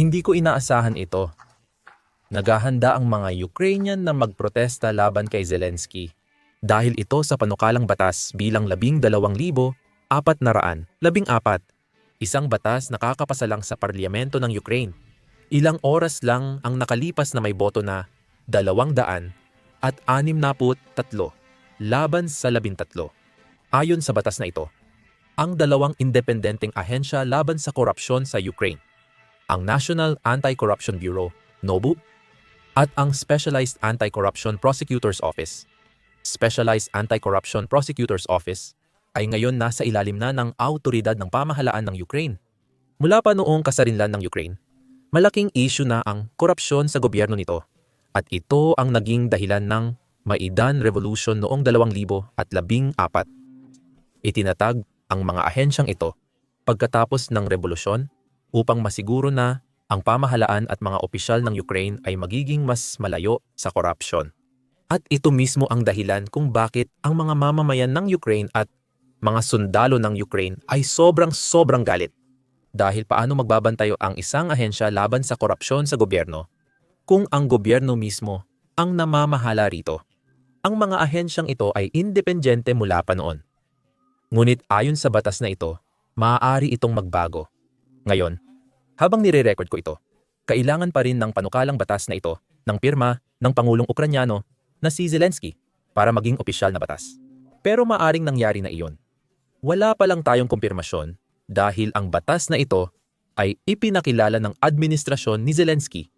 Hindi ko inaasahan ito. Naghahanda ang mga Ukrainian na magprotesta laban kay Zelensky dahil ito sa panukalang batas bilang labing dalawang libo, apat na raan, labing apat. Isang batas na kakapasalang sa parlamento ng Ukraine. Ilang oras lang ang nakalipas na may boto na dalawang daan at anim na put tatlo laban sa labintatlo. Ayon sa batas na ito, ang dalawang independenteng ahensya laban sa korupsyon sa Ukraine, ang National Anti-Corruption Bureau, NOBU, at ang Specialized Anti-Corruption Prosecutor's Office, Specialized Anti-Corruption Prosecutor's Office, ay ngayon nasa ilalim na ng autoridad ng pamahalaan ng Ukraine. Mula pa noong kasarinlan ng Ukraine, malaking issue na ang korupsyon sa gobyerno nito at ito ang naging dahilan ng Maidan Revolution noong 2014. Itinatag ang mga ahensyang ito pagkatapos ng revolusyon upang masiguro na ang pamahalaan at mga opisyal ng Ukraine ay magiging mas malayo sa korupsyon. At ito mismo ang dahilan kung bakit ang mga mamamayan ng Ukraine at mga sundalo ng Ukraine ay sobrang sobrang galit. Dahil paano magbabantayo ang isang ahensya laban sa korupsyon sa gobyerno kung ang gobyerno mismo ang namamahala rito. Ang mga ahensyang ito ay independyente mula pa noon. Ngunit ayon sa batas na ito, maaari itong magbago. Ngayon, habang nire-record ko ito, kailangan pa rin ng panukalang batas na ito ng pirma ng Pangulong Ukranyano na si Zelensky para maging opisyal na batas. Pero maaring nangyari na iyon. Wala pa lang tayong kumpirmasyon dahil ang batas na ito ay ipinakilala ng administrasyon ni Zelensky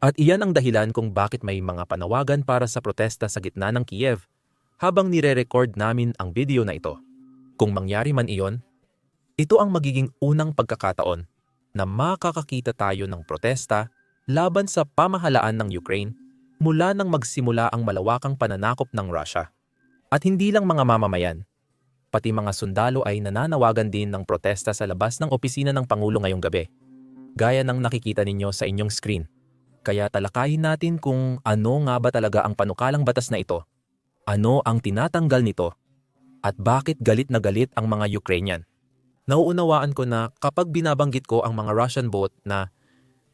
at iyan ang dahilan kung bakit may mga panawagan para sa protesta sa gitna ng Kiev habang nire-record namin ang video na ito. Kung mangyari man iyon, ito ang magiging unang pagkakataon na makakakita tayo ng protesta laban sa pamahalaan ng Ukraine mula nang magsimula ang malawakang pananakop ng Russia. At hindi lang mga mamamayan, pati mga sundalo ay nananawagan din ng protesta sa labas ng opisina ng Pangulo ngayong gabi, gaya ng nakikita ninyo sa inyong screen. Kaya talakayin natin kung ano nga ba talaga ang panukalang batas na ito, ano ang tinatanggal nito, at bakit galit na galit ang mga Ukrainian. Nauunawaan ko na kapag binabanggit ko ang mga Russian bot na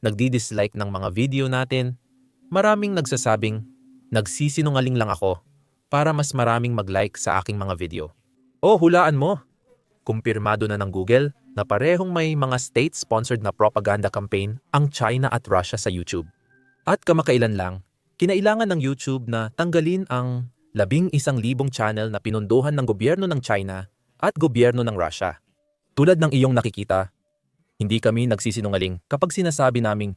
nagdi-dislike ng mga video natin, maraming nagsasabing nagsisinungaling lang ako para mas maraming mag-like sa aking mga video. O hulaan mo! Kumpirmado na ng Google na parehong may mga state-sponsored na propaganda campaign ang China at Russia sa YouTube. At kamakailan lang, kinailangan ng YouTube na tanggalin ang labing isang libong channel na pinunduhan ng gobyerno ng China at gobyerno ng Russia. Tulad ng iyong nakikita, hindi kami nagsisinungaling kapag sinasabi naming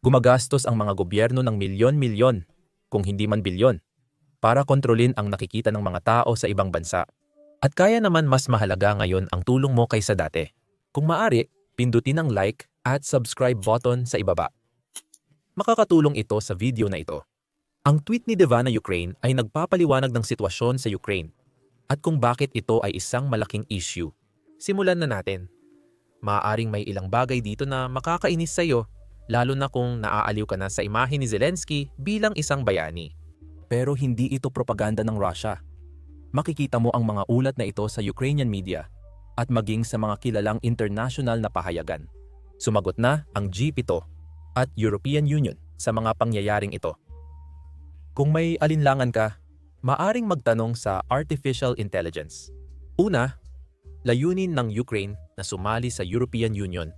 gumagastos ang mga gobyerno ng milyon-milyon, kung hindi man bilyon, para kontrolin ang nakikita ng mga tao sa ibang bansa. At kaya naman mas mahalaga ngayon ang tulong mo kaysa dati. Kung maari, pindutin ang like at subscribe button sa ibaba. Makakatulong ito sa video na ito. Ang tweet ni Devana Ukraine ay nagpapaliwanag ng sitwasyon sa Ukraine at kung bakit ito ay isang malaking issue Simulan na natin. Maaaring may ilang bagay dito na makakainis sa iyo, lalo na kung naaaliw ka na sa imahe ni Zelensky bilang isang bayani. Pero hindi ito propaganda ng Russia. Makikita mo ang mga ulat na ito sa Ukrainian media at maging sa mga kilalang international na pahayagan. Sumagot na ang G7 at European Union sa mga pangyayaring ito. Kung may alinlangan ka, maaring magtanong sa Artificial Intelligence. Una, layunin ng Ukraine na sumali sa European Union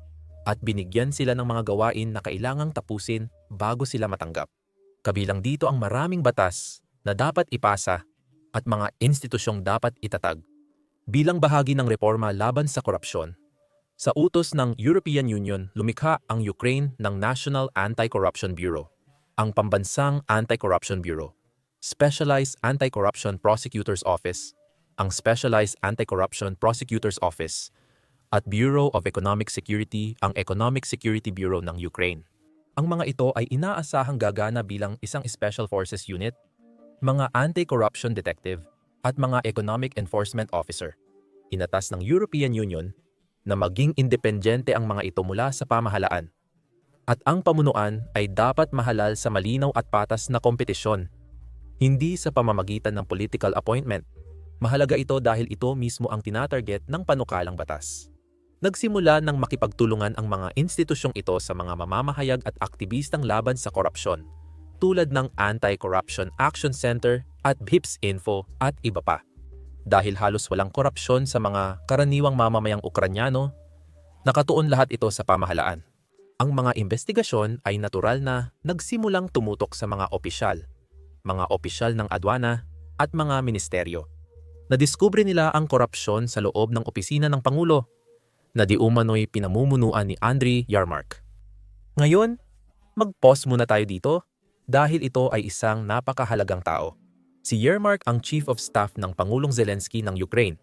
at binigyan sila ng mga gawain na kailangang tapusin bago sila matanggap. Kabilang dito ang maraming batas na dapat ipasa at mga institusyong dapat itatag. Bilang bahagi ng reforma laban sa korupsyon, sa utos ng European Union lumikha ang Ukraine ng National Anti-Corruption Bureau, ang Pambansang Anti-Corruption Bureau, Specialized Anti-Corruption Prosecutor's Office ang Specialized Anti-Corruption Prosecutor's Office at Bureau of Economic Security ang Economic Security Bureau ng Ukraine. Ang mga ito ay inaasahang gagana bilang isang Special Forces Unit, mga anti-corruption detective, at mga economic enforcement officer. Inatas ng European Union na maging independyente ang mga ito mula sa pamahalaan. At ang pamunuan ay dapat mahalal sa malinaw at patas na kompetisyon, hindi sa pamamagitan ng political appointment Mahalaga ito dahil ito mismo ang tinatarget ng panukalang batas. nagsimula ng makipagtulungan ang mga institusyong ito sa mga mamamahayag at aktivistang laban sa korupsyon, tulad ng Anti-Corruption Action Center at BIPS Info at iba pa. Dahil halos walang korupsyon sa mga karaniwang mamamayang Ukranyano, nakatuon lahat ito sa pamahalaan. Ang mga investigasyon ay natural na nagsimulang tumutok sa mga opisyal, mga opisyal ng adwana at mga ministeryo. Nadiskubre nila ang korupsyon sa loob ng opisina ng Pangulo na di umano'y pinamumunuan ni Andriy Yarmark. Ngayon, mag-pause muna tayo dito dahil ito ay isang napakahalagang tao. Si Yermak ang Chief of Staff ng Pangulong Zelensky ng Ukraine.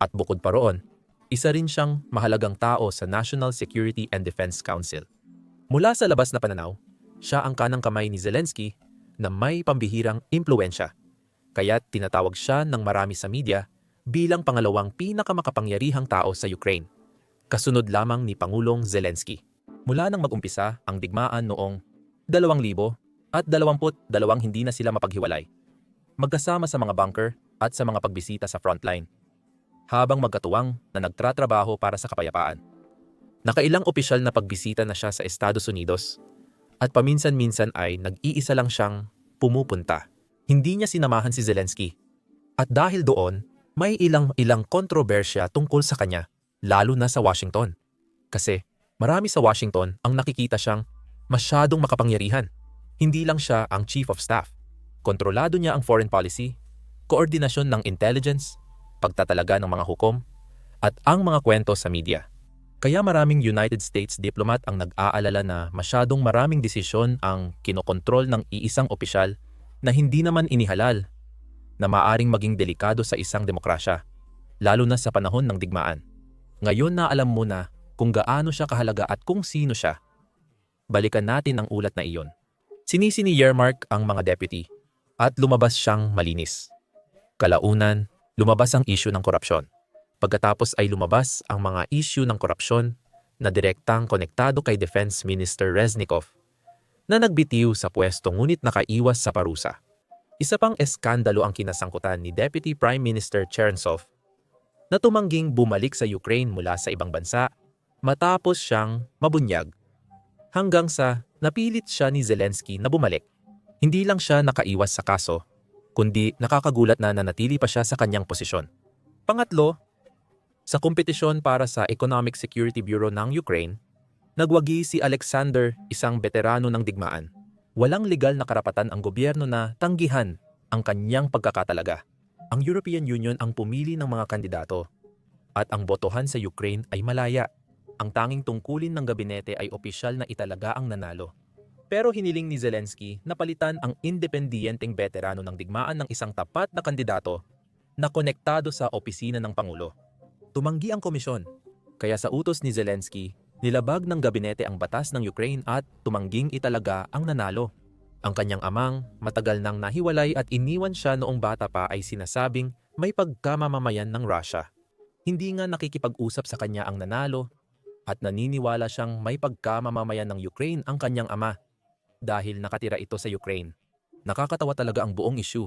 At bukod pa roon, isa rin siyang mahalagang tao sa National Security and Defense Council. Mula sa labas na pananaw, siya ang kanang kamay ni Zelensky na may pambihirang impluensya. Kaya tinatawag siya ng marami sa media bilang pangalawang pinakamakapangyarihang tao sa Ukraine. Kasunod lamang ni Pangulong Zelensky. Mula nang mag-umpisa ang digmaan noong 2000 at 22 hindi na sila mapaghiwalay. Magkasama sa mga bunker at sa mga pagbisita sa frontline habang magkatuwang na nagtratrabaho para sa kapayapaan. Nakailang opisyal na pagbisita na siya sa Estados Unidos at paminsan-minsan ay nag-iisa lang siyang pumupunta. Hindi niya sinamahan si Zelensky. At dahil doon, may ilang-ilang kontrobersya tungkol sa kanya, lalo na sa Washington. Kasi marami sa Washington ang nakikita siyang masyadong makapangyarihan. Hindi lang siya ang chief of staff. Kontrolado niya ang foreign policy, koordinasyon ng intelligence, pagtatalaga ng mga hukom, at ang mga kwento sa media. Kaya maraming United States diplomat ang nag-aalala na masyadong maraming desisyon ang kinokontrol ng iisang opisyal na hindi naman inihalal na maaring maging delikado sa isang demokrasya, lalo na sa panahon ng digmaan. Ngayon na alam mo na kung gaano siya kahalaga at kung sino siya, balikan natin ang ulat na iyon. Sinisi ni Yermark ang mga deputy at lumabas siyang malinis. Kalaunan, lumabas ang isyu ng korupsyon. Pagkatapos ay lumabas ang mga isyu ng korupsyon na direktang konektado kay Defense Minister Reznikov na nagbitiw sa pwesto ngunit nakaiwas sa parusa. Isa pang eskandalo ang kinasangkutan ni Deputy Prime Minister Chernsov na tumangging bumalik sa Ukraine mula sa ibang bansa matapos siyang mabunyag hanggang sa napilit siya ni Zelensky na bumalik. Hindi lang siya nakaiwas sa kaso, kundi nakakagulat na nanatili pa siya sa kanyang posisyon. Pangatlo, sa kompetisyon para sa Economic Security Bureau ng Ukraine, nagwagi si Alexander, isang veterano ng digmaan. Walang legal na karapatan ang gobyerno na tanggihan ang kanyang pagkakatalaga. Ang European Union ang pumili ng mga kandidato at ang botohan sa Ukraine ay malaya. Ang tanging tungkulin ng gabinete ay opisyal na italaga ang nanalo. Pero hiniling ni Zelensky na palitan ang independiyenteng veterano ng digmaan ng isang tapat na kandidato na konektado sa opisina ng Pangulo. Tumanggi ang komisyon, kaya sa utos ni Zelensky, nilabag ng gabinete ang batas ng Ukraine at tumangging italaga ang nanalo. Ang kanyang amang, matagal nang nahiwalay at iniwan siya noong bata pa ay sinasabing may pagkamamamayan ng Russia. Hindi nga nakikipag-usap sa kanya ang nanalo at naniniwala siyang may pagkamamamayan ng Ukraine ang kanyang ama dahil nakatira ito sa Ukraine. Nakakatawa talaga ang buong issue.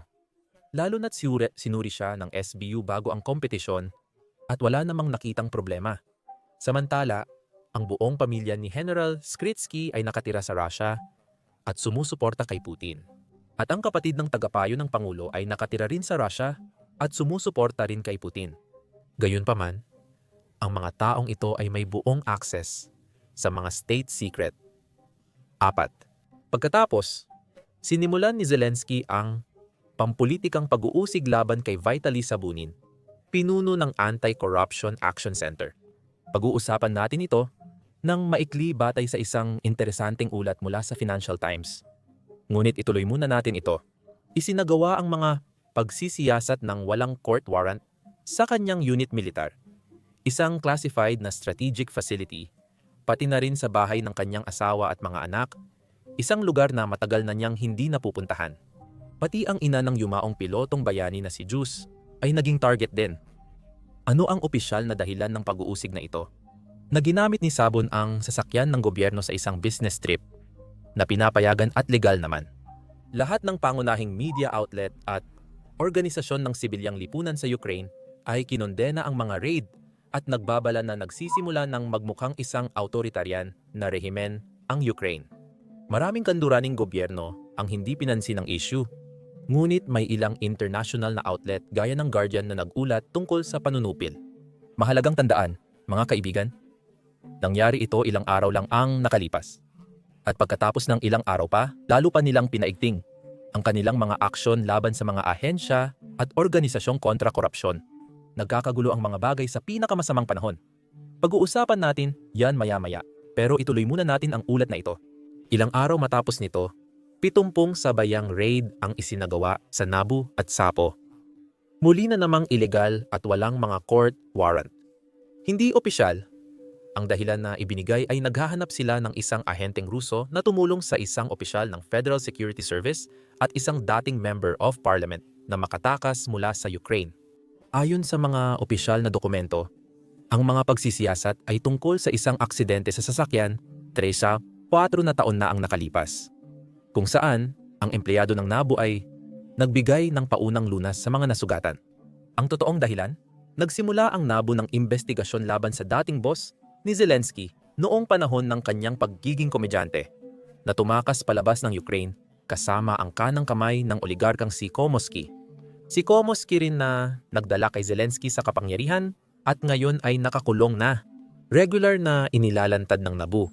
Lalo na't sinuri, sinuri siya ng SBU bago ang kompetisyon at wala namang nakitang problema. Samantala, ang buong pamilya ni General Skritsky ay nakatira sa Russia at sumusuporta kay Putin. At ang kapatid ng tagapayo ng Pangulo ay nakatira rin sa Russia at sumusuporta rin kay Putin. Gayunpaman, ang mga taong ito ay may buong access sa mga state secret. Apat, Pagkatapos, sinimulan ni Zelensky ang pampulitikang pag-uusig laban kay Vitaly Sabunin, pinuno ng Anti-Corruption Action Center. Pag-uusapan natin ito ng maikli batay sa isang interesanteng ulat mula sa Financial Times. Ngunit ituloy muna natin ito. Isinagawa ang mga pagsisiyasat ng walang court warrant sa kanyang unit militar, isang classified na strategic facility, pati na rin sa bahay ng kanyang asawa at mga anak isang lugar na matagal na niyang hindi napupuntahan. Pati ang ina ng yumaong pilotong bayani na si Juice ay naging target din. Ano ang opisyal na dahilan ng pag-uusig na ito? Na ginamit ni Sabon ang sasakyan ng gobyerno sa isang business trip na pinapayagan at legal naman. Lahat ng pangunahing media outlet at organisasyon ng sibilyang lipunan sa Ukraine ay kinondena ang mga raid at nagbabala na nagsisimula ng magmukhang isang autoritarian na rehimen ang Ukraine. Maraming kanduraning gobyerno ang hindi pinansin ng issue. Ngunit may ilang international na outlet gaya ng Guardian na nagulat tungkol sa panunupil. Mahalagang tandaan, mga kaibigan, nangyari ito ilang araw lang ang nakalipas. At pagkatapos ng ilang araw pa, lalo pa nilang pinaigting ang kanilang mga aksyon laban sa mga ahensya at organisasyong kontra korupsyon. Nagkakagulo ang mga bagay sa pinakamasamang panahon. Pag-uusapan natin yan maya-maya, pero ituloy muna natin ang ulat na ito. Ilang araw matapos nito, pitumpong sabayang raid ang isinagawa sa Nabu at Sapo. Muli na namang ilegal at walang mga court warrant. Hindi opisyal, ang dahilan na ibinigay ay naghahanap sila ng isang ahenteng Ruso na tumulong sa isang opisyal ng Federal Security Service at isang dating member of parliament na makatakas mula sa Ukraine. Ayon sa mga opisyal na dokumento, ang mga pagsisiyasat ay tungkol sa isang aksidente sa sasakyan, Teresa, 4 na taon na ang nakalipas. Kung saan, ang empleyado ng NABU ay nagbigay ng paunang lunas sa mga nasugatan. Ang totoong dahilan, nagsimula ang NABU ng investigasyon laban sa dating boss ni Zelensky noong panahon ng kanyang pagiging komedyante na tumakas palabas ng Ukraine kasama ang kanang kamay ng oligarkang si Komosky. Si Komosky rin na nagdala kay Zelensky sa kapangyarihan at ngayon ay nakakulong na. Regular na inilalantad ng Nabu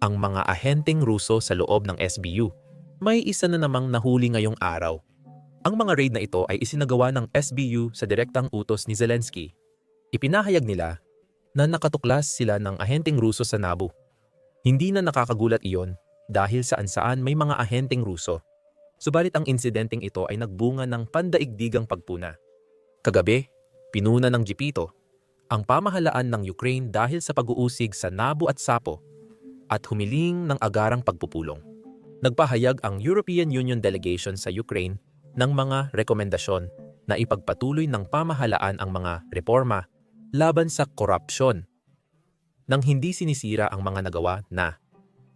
ang mga ahenteng Ruso sa loob ng SBU. May isa na namang nahuli ngayong araw. Ang mga raid na ito ay isinagawa ng SBU sa direktang utos ni Zelensky. Ipinahayag nila na nakatuklas sila ng ahenteng Ruso sa Nabu. Hindi na nakakagulat iyon dahil saan-saan may mga ahenteng Ruso. Subalit ang insidenteng ito ay nagbunga ng pandaigdigang pagpuna. Kagabi, pinuna ng Gipito ang pamahalaan ng Ukraine dahil sa pag-uusig sa Nabu at Sapo at humiling ng agarang pagpupulong. Nagpahayag ang European Union Delegation sa Ukraine ng mga rekomendasyon na ipagpatuloy ng pamahalaan ang mga reforma laban sa korupsyon nang hindi sinisira ang mga nagawa na.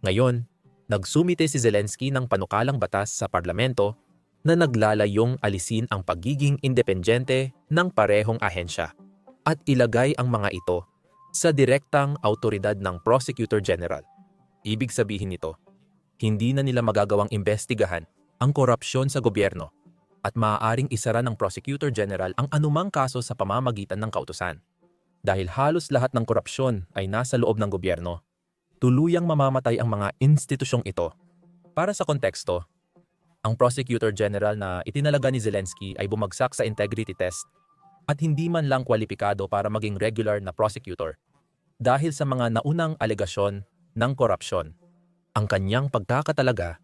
Ngayon, nagsumite si Zelensky ng panukalang batas sa parlamento na naglalayong alisin ang pagiging independyente ng parehong ahensya at ilagay ang mga ito sa direktang autoridad ng Prosecutor General. Ibig sabihin nito, hindi na nila magagawang imbestigahan ang korupsyon sa gobyerno at maaaring isara ng Prosecutor General ang anumang kaso sa pamamagitan ng kautusan. Dahil halos lahat ng korupsyon ay nasa loob ng gobyerno, tuluyang mamamatay ang mga institusyong ito. Para sa konteksto, ang Prosecutor General na itinalaga ni Zelensky ay bumagsak sa integrity test at hindi man lang kwalipikado para maging regular na prosecutor dahil sa mga naunang alegasyon ng korupsyon. Ang kanyang pagkakatalaga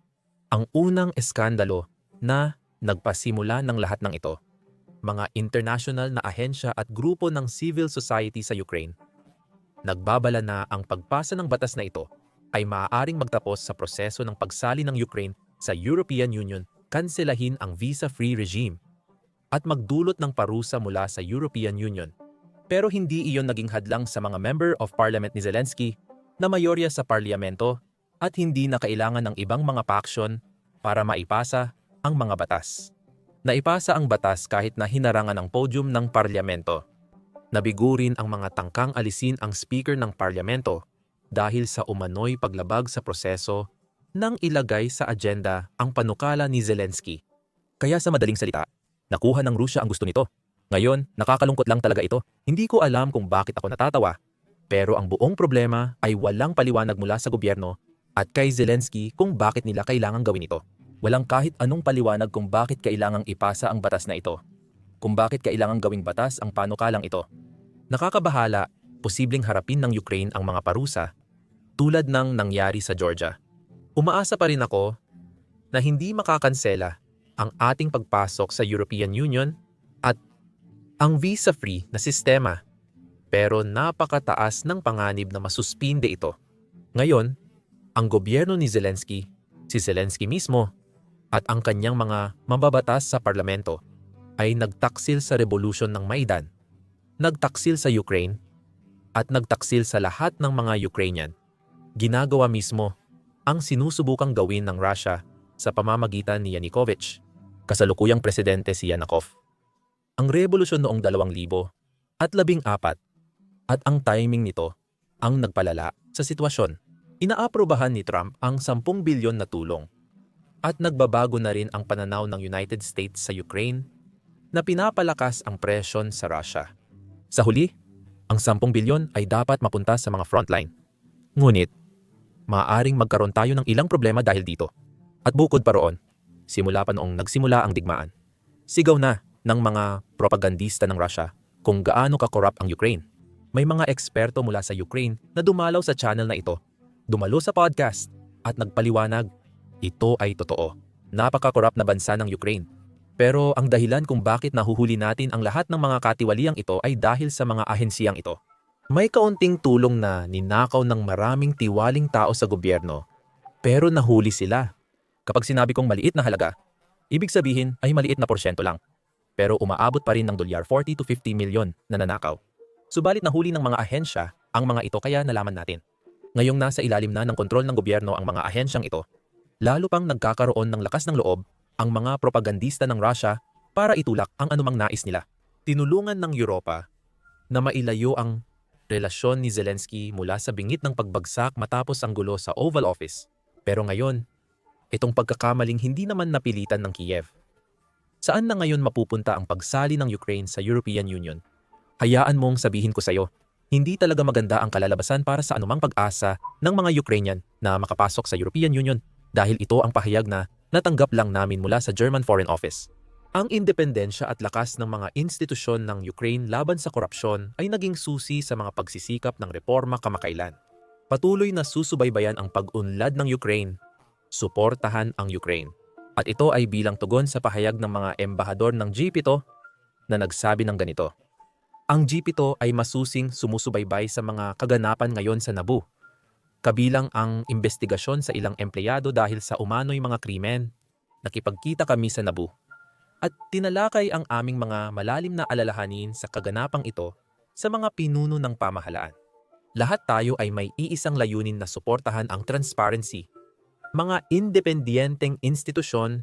ang unang eskandalo na nagpasimula ng lahat ng ito. Mga international na ahensya at grupo ng civil society sa Ukraine. Nagbabala na ang pagpasa ng batas na ito ay maaaring magtapos sa proseso ng pagsali ng Ukraine sa European Union kanselahin ang visa-free regime at magdulot ng parusa mula sa European Union. Pero hindi iyon naging hadlang sa mga member of parliament ni Zelensky na mayorya sa parlamento at hindi na kailangan ng ibang mga paksyon para maipasa ang mga batas. Naipasa ang batas kahit na hinarangan ang podium ng parlamento. Nabigurin ang mga tangkang alisin ang speaker ng parlamento dahil sa umano'y paglabag sa proseso nang ilagay sa agenda ang panukala ni Zelensky. Kaya sa madaling salita, Nakuha ng Rusya ang gusto nito. Ngayon, nakakalungkot lang talaga ito. Hindi ko alam kung bakit ako natatawa. Pero ang buong problema ay walang paliwanag mula sa gobyerno at kay Zelensky kung bakit nila kailangang gawin ito. Walang kahit anong paliwanag kung bakit kailangang ipasa ang batas na ito. Kung bakit kailangang gawing batas ang panukalang ito. Nakakabahala, posibleng harapin ng Ukraine ang mga parusa tulad ng nangyari sa Georgia. Umaasa pa rin ako na hindi makakansela ang ating pagpasok sa European Union at ang visa-free na sistema. Pero napakataas ng panganib na masuspinde ito. Ngayon, ang gobyerno ni Zelensky, si Zelensky mismo, at ang kanyang mga mababatas sa parlamento ay nagtaksil sa revolusyon ng Maidan, nagtaksil sa Ukraine, at nagtaksil sa lahat ng mga Ukrainian. Ginagawa mismo ang sinusubukang gawin ng Russia sa pamamagitan ni Yanukovych kasalukuyang presidente si Yanakov. Ang revolusyon noong 2000 at labing apat At ang timing nito ang nagpalala sa sitwasyon. Inaaprobahan ni Trump ang 10 bilyon na tulong. At nagbabago na rin ang pananaw ng United States sa Ukraine na pinapalakas ang presyon sa Russia. Sa huli, ang 10 bilyon ay dapat mapunta sa mga frontline. Ngunit, maaaring magkaroon tayo ng ilang problema dahil dito. At bukod pa roon, simula pa noong nagsimula ang digmaan, sigaw na ng mga propagandista ng Russia kung gaano ka-corrupt ang Ukraine. May mga eksperto mula sa Ukraine na dumalaw sa channel na ito, dumalo sa podcast at nagpaliwanag, ito ay totoo. Napaka-corrupt na bansa ng Ukraine. Pero ang dahilan kung bakit nahuhuli natin ang lahat ng mga katiwaliang ito ay dahil sa mga ahensiyang ito. May kaunting tulong na ninakaw ng maraming tiwaling tao sa gobyerno, pero nahuli sila. Kapag sinabi kong maliit na halaga, ibig sabihin ay maliit na porsyento lang. Pero umaabot pa rin ng dolyar 40 to 50 milyon na nanakaw. Subalit nahuli ng mga ahensya ang mga ito kaya nalaman natin. Ngayong nasa ilalim na ng kontrol ng gobyerno ang mga ahensyang ito, lalo pang nagkakaroon ng lakas ng loob ang mga propagandista ng Russia para itulak ang anumang nais nila. Tinulungan ng Europa na mailayo ang relasyon ni Zelensky mula sa bingit ng pagbagsak matapos ang gulo sa Oval Office. Pero ngayon, itong pagkakamaling hindi naman napilitan ng Kiev. Saan na ngayon mapupunta ang pagsali ng Ukraine sa European Union? Hayaan mong sabihin ko sa'yo, hindi talaga maganda ang kalalabasan para sa anumang pag-asa ng mga Ukrainian na makapasok sa European Union dahil ito ang pahayag na natanggap lang namin mula sa German Foreign Office. Ang independensya at lakas ng mga institusyon ng Ukraine laban sa korupsyon ay naging susi sa mga pagsisikap ng reforma kamakailan. Patuloy na susubaybayan ang pag-unlad ng Ukraine, suportahan ang Ukraine. At ito ay bilang tugon sa pahayag ng mga embahador ng G7 na nagsabi ng ganito. Ang G7 ay masusing sumusubaybay sa mga kaganapan ngayon sa Nabu. Kabilang ang investigasyon sa ilang empleyado dahil sa umano'y mga krimen. Nakipagkita kami sa Nabu at tinalakay ang aming mga malalim na alalahanin sa kaganapang ito sa mga pinuno ng pamahalaan. Lahat tayo ay may iisang layunin na suportahan ang transparency, mga independiyenteng institusyon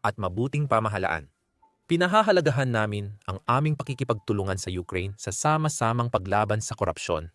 at mabuting pamahalaan. Pinahahalagahan namin ang aming pakikipagtulungan sa Ukraine sa sama-samang paglaban sa korupsyon